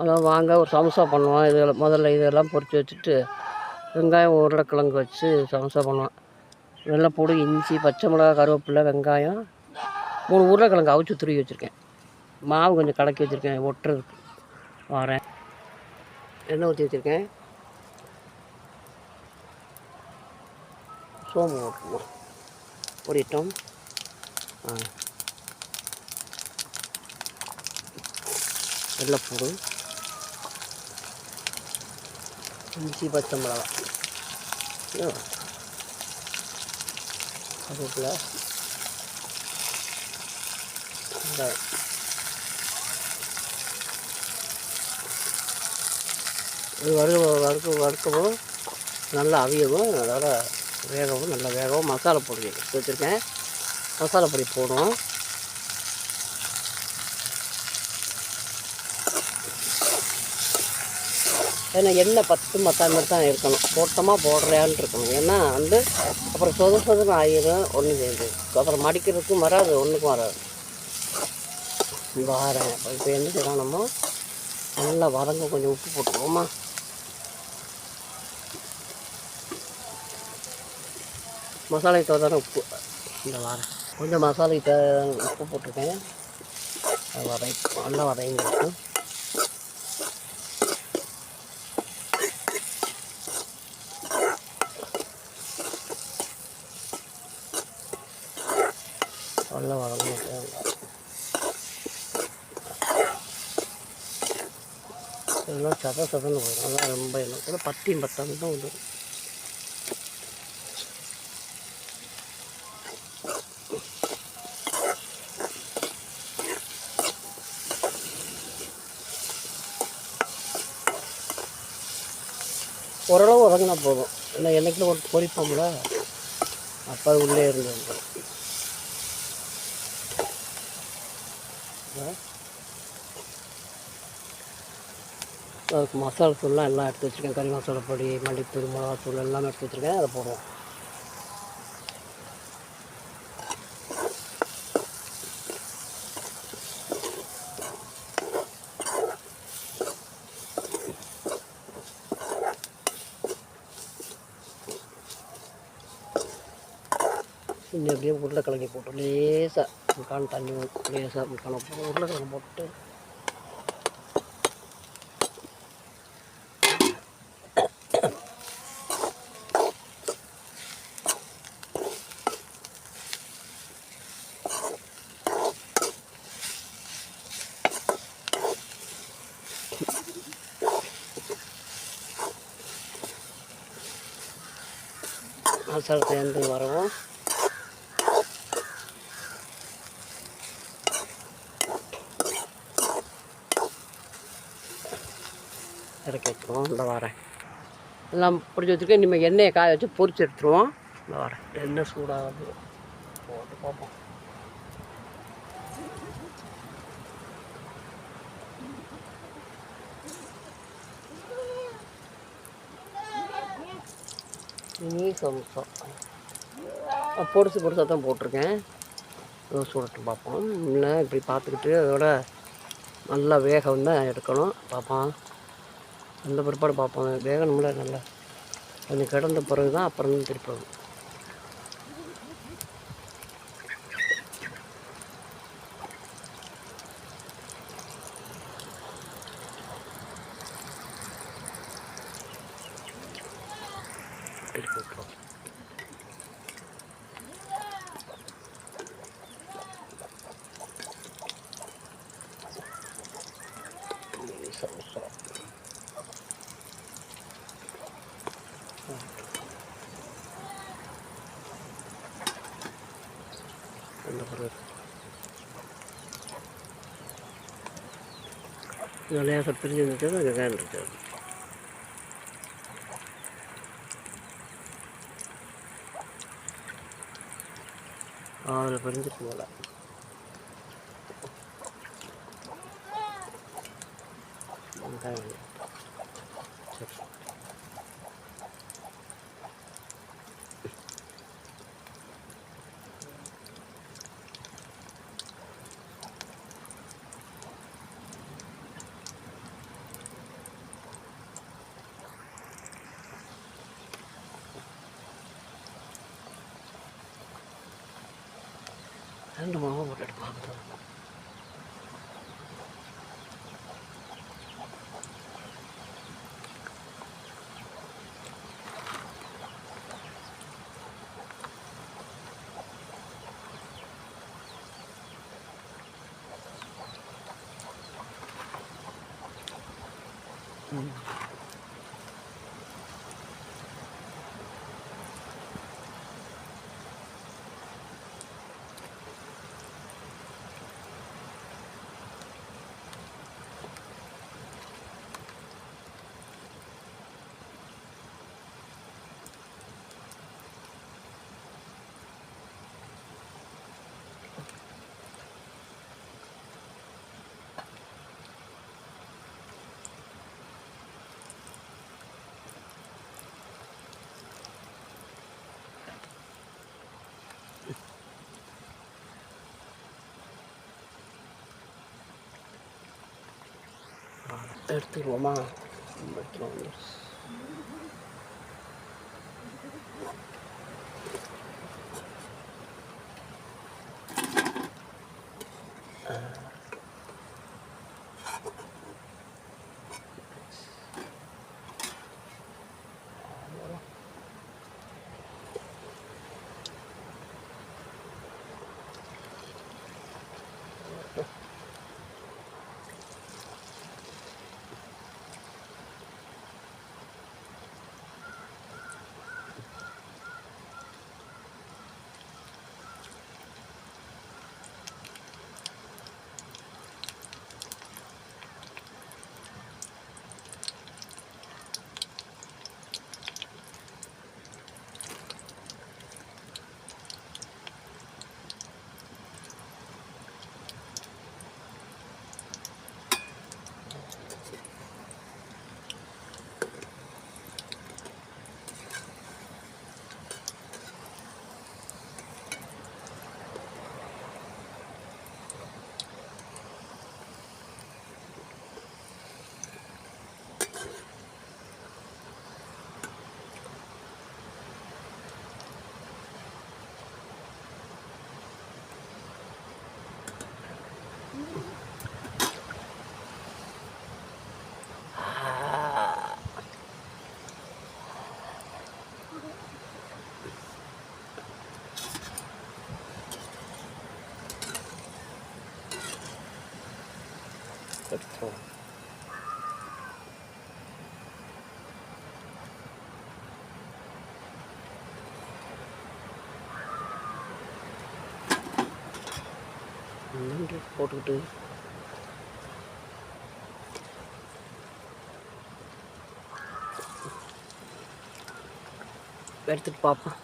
அதான் வாங்க ஒரு சமோசா பண்ணுவோம். இதில் முதல்ல இதெல்லாம் பொறிச்சு வச்சுட்டு வெங்காயம் உருளைக்கிழங்கு வச்சு சமோசா பண்ணுவோம். வெள்ளைப்பூடு இஞ்சி பச்சை மிளகா கருவேப்பிலை வெங்காயம் மூணு உருளைக்கிழங்கு அவிச்சு துருவி வச்சுருக்கேன். மாவு கொஞ்சம் கலக்கி வச்சுருக்கேன். ஒட்டுறதுக்கு வரேன். எண்ணெய் ஊற்றி வச்சுருக்கேன். சோம்பு போட்டுருவோம் பொரிட்டோம் ஆ. வெள்ளைப்பூடு இஞ்சி பச்சை மிளகா. அதுக்குள்ள வெங்காயம். இது வறுக்க வறுக்க வறுக்கவும் நல்லா அவியவும் அதோட வேகவும் நல்லா வேகவும் மசாலா பொடி வச்சுருக்கேன். மசாலா பொடி போடுவோம் ஏன்னா எண்ணெய் பத்து மாதிரி தான் இருக்கணும். போட்டமாக போடுறையான்னு இருக்கணும். ஏன்னா வந்து அப்புறம் சொத சொதன்னு ஆயிரும் ஒன்று சேர்ந்து அப்புறம் மடிக்கிறதுக்கும் வராது ஒன்றுக்கும் வராது. வாரேன். இப்போ என்ன செய்யலாம்? நம்ம நல்லா வரங்க கொஞ்சம் உப்பு போட்டுருவோமா மசாலை தோதான உப்பு. இந்த வாரம் கொஞ்சம் மசாலை உப்பு போட்டிருக்கேன். அது நல்லா நல்லா வதங்கிருக்கும் நல்லா வதங்கிட்டு எல்லாம் சத சதன்னு போயிடும். அதெல்லாம் ரொம்ப எல்லாம் கூட பத்தியும் பத்தாம தான் வந்துடும். ஓரளவு உறங்கினா போதும். ஏன்னா என்னைக்குள்ள ஒரு பொறிப்போம்ல. அப்போ உள்ளே இருந்து வந்துடும் அதுக்கு மசாலா தூள்லாம் எல்லாம் எடுத்து வச்சுருக்கேன். கறி மசாலா பொடி மல்லித்தூள் மிளகாத்தூள் எல்லாமே எடுத்து வச்சுருக்கேன். அதை போடுவோம். இன்னும் அப்படியே உருளைக்கிழங்கி போட்டு லேசாக முக்கால் தண்ணி லேசாக முக்கால் போட்டு உருளைக்கிழங்கு போட்டு மசாலா சேர்ந்து வரவும் வச்சுருவோம் இந்த வரேன் எல்லாம் பிடிச்சி வச்சுருக்கேன் இனிமேல் எண்ணெயை காய வச்சு பொரிச்சு எடுத்துருவோம். இந்த வரேன் எண்ணெய் சூடாகுது. போட்டு பார்ப்போம். இனி சம்சம் பொடிசு பொடிசாக தான் போட்டிருக்கேன். அதை சுடட்டும் பார்ப்போம். இல்லை இப்படி பார்த்துக்கிட்டு அதோட நல்லா வேகம் தான் எடுக்கணும். பார்ப்போம். அந்த பிற்பாடு பார்ப்பாங்க வேகணும்ல நல்லா. கொஞ்சம் கிடந்த பிறகு தான் அப்புறம் தான் திருப்பி விட்டுருவோம் பிறகு இது லேசாக பிரிஞ்சு இருந்துச்சு அது வெங்காயம் இருந்துச்சு அதில் பிரிஞ்சிட்டு 한두번 허물을 하거든. 음. 30 Roma. எடுத்துருவோம் என்னங்க போட்டுக்கிட்டு எடுத்துட்டு பார்ப்போம்